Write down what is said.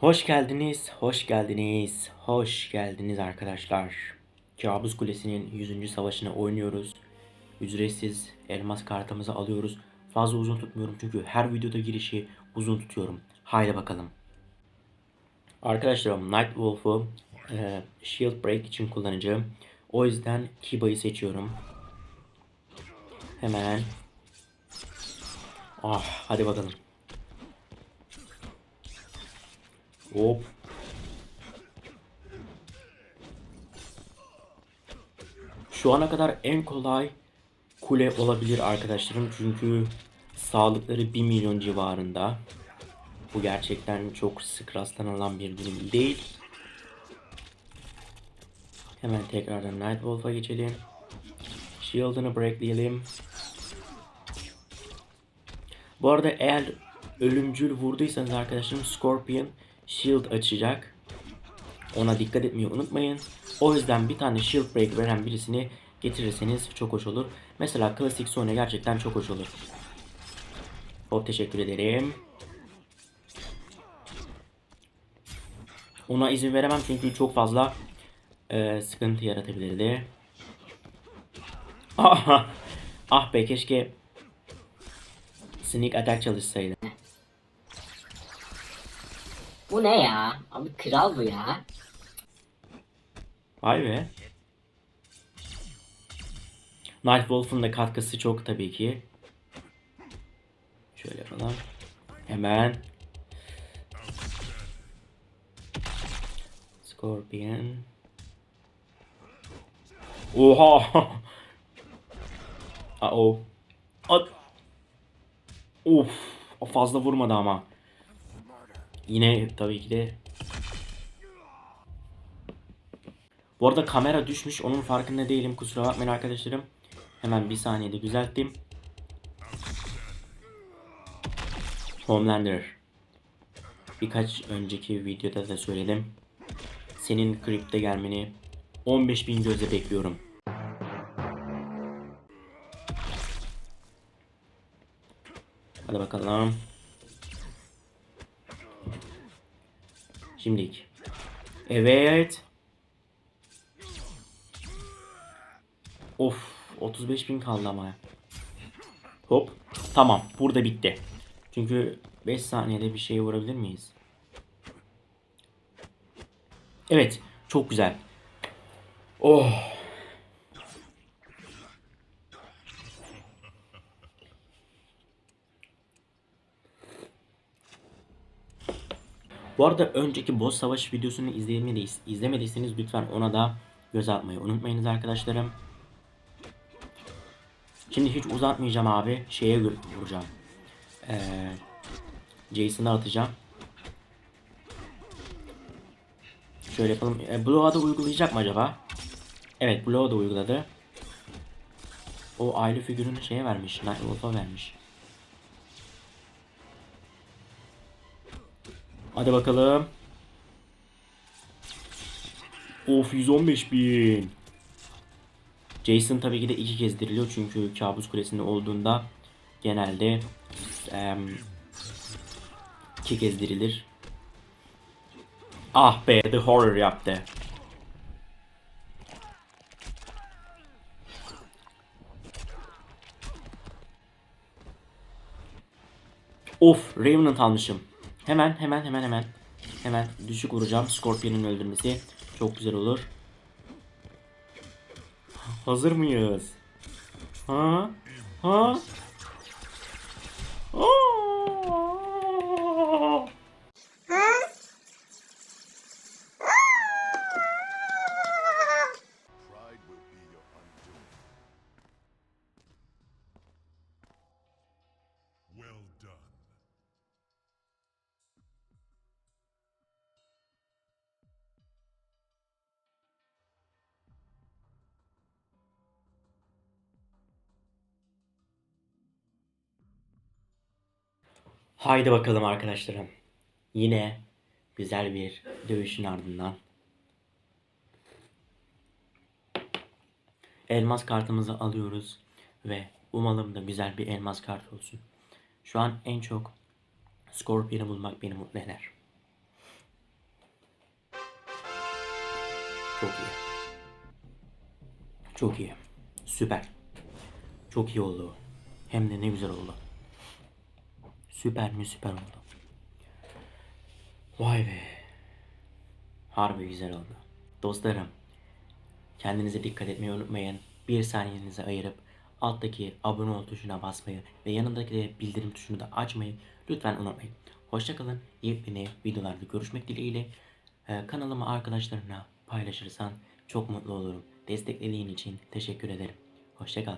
Hoş geldiniz, hoş geldiniz, hoş geldiniz arkadaşlar. Kabus Kulesi'nin 100. savaşını oynuyoruz. Ücretsiz elmas kartımızı alıyoruz. Fazla uzun tutmuyorum çünkü her videoda girişi uzun tutuyorum. Haydi bakalım. Arkadaşlarım Night Wolf'u e, Shield Break için kullanacağım. O yüzden Kiba'yı seçiyorum. Hemen. Ah hadi bakalım. Hop. Şu ana kadar en kolay kule olabilir arkadaşlarım. Çünkü sağlıkları 1 milyon civarında. Bu gerçekten çok sık rastlanılan bir durum değil. Hemen tekrardan Night Wolf'a geçelim. Shield'ını breakleyelim. Bu arada eğer ölümcül vurduysanız arkadaşlarım Scorpion Shield açacak. Ona dikkat etmeyi unutmayın. O yüzden bir tane Shield Break veren birisini getirirseniz çok hoş olur. Mesela klasik Sonya gerçekten çok hoş olur. Hop teşekkür ederim. Ona izin veremem çünkü çok fazla e, sıkıntı yaratabilirdi. Ah, be keşke Sneak attack çalışsaydı. Bu ne ya? Abi kral bu ya. Vay be. Night Wolf'un da katkısı çok tabii ki. Şöyle falan. Hemen. Scorpion. Oha. Aa o. At. Of. Fazla vurmadı ama. Yine tabii ki de Bu arada kamera düşmüş. Onun farkında değilim. Kusura bakmayın arkadaşlarım. Hemen bir saniyede düzelttim. Homelander. Birkaç önceki videoda da söyledim. Senin kripte gelmeni 15.000 gözle bekliyorum. Hadi bakalım. Şimdilik. Evet. Of 35 bin kaldı ama. Hop. Tamam burada bitti. Çünkü 5 saniyede bir şey vurabilir miyiz? Evet çok güzel. Oh. Bu arada önceki boss savaş videosunu izlemediyseniz, lütfen ona da göz atmayı unutmayınız arkadaşlarım. Şimdi hiç uzatmayacağım abi. Şeye vuracağım. Ee, Jason'a atacağım. Şöyle yapalım. E, Bloğa da uygulayacak mı acaba? Evet Bloğa da uyguladı. O aile figürünü şeye vermiş. Nightwolf'a vermiş. Hadi bakalım. Of 115 bin. Jason tabii ki de iki kez diriliyor çünkü kabus kulesinde olduğunda genelde em, iki kez dirilir. Ah be The Horror yaptı. Of Revenant almışım. Hemen hemen hemen hemen. Hemen düşük vuracağım. Scorpion'un öldürmesi çok güzel olur. Hazır mıyız? Ha? Ha? Aa! Well done. Haydi bakalım arkadaşlarım. Yine güzel bir dövüşün ardından elmas kartımızı alıyoruz ve umalım da güzel bir elmas kart olsun. Şu an en çok Scorpion'u bulmak beni mutlu eder. Çok iyi. Çok iyi. Süper. Çok iyi oldu. Hem de ne güzel oldu. Süper mi süper oldu. Vay be. Harbi güzel oldu. Dostlarım. Kendinize dikkat etmeyi unutmayın. Bir saniyenizi ayırıp alttaki abone ol tuşuna basmayı ve yanındaki de bildirim tuşunu da açmayı lütfen unutmayın. Hoşçakalın. Yepyeni videolarda görüşmek dileğiyle. Ee, kanalımı arkadaşlarına paylaşırsan çok mutlu olurum. Desteklediğin için teşekkür ederim. Hoşçakal.